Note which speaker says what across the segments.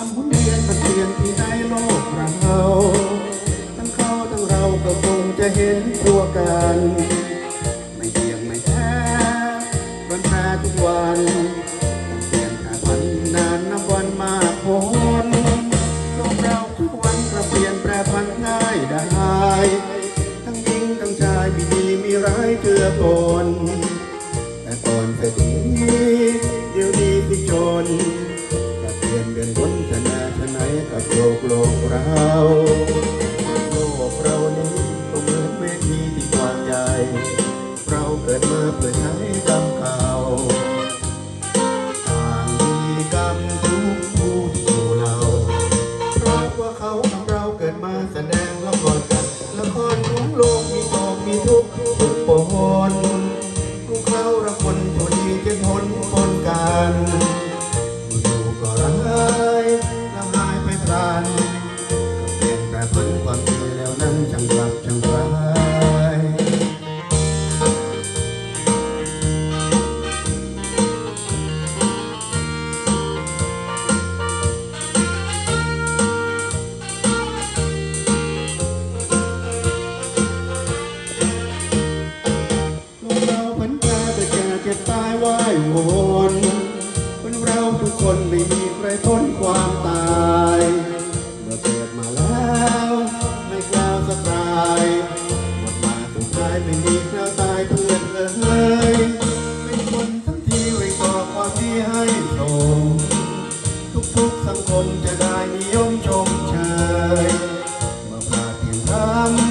Speaker 1: ามหุ่นเวียนมันเปลี่ยนที่ในโลกเราทั้งเขาทั้งเราก็คงจะเห็นตัวกัน ไม่เที่ยงไม่แท้รันแท้ทุกวันเปลี่ยนผ่านวันนานนับนมาพ้นลกเราทุกวันกระเปลี่ยนแปรพันง่ายได้ทั้งหญิงทั้งชายมีดีมีร้ายเกลือปนแต่ก่อนแต่ดีเดี๋ยวดีที่ยน Gracias. เร นคนเราทุกคนไม่มีใครพ้นความตาย เมื่อเกิดมาแล้วไม่กล้าสักรายหมดมาสุดท้ายไม่มีใครตายเพื่อนเลยเป็นคนทั้งทีไว้ก่อความดีให้ชมทุกๆสังคมจะได้นิยมชมเชยเมื่อพลาดเพียงท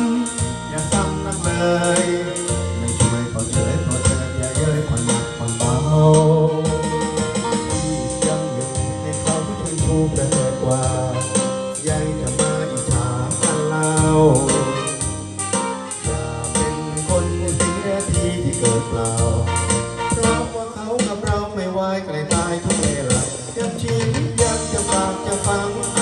Speaker 1: ำอย่าซ้ำนักเลย เกิดเปล่าเพราะว่าเขากับเราไม่ไหว้ใกล้ตายทุกเวลายังชีวิตยังจะฝากจะฟัง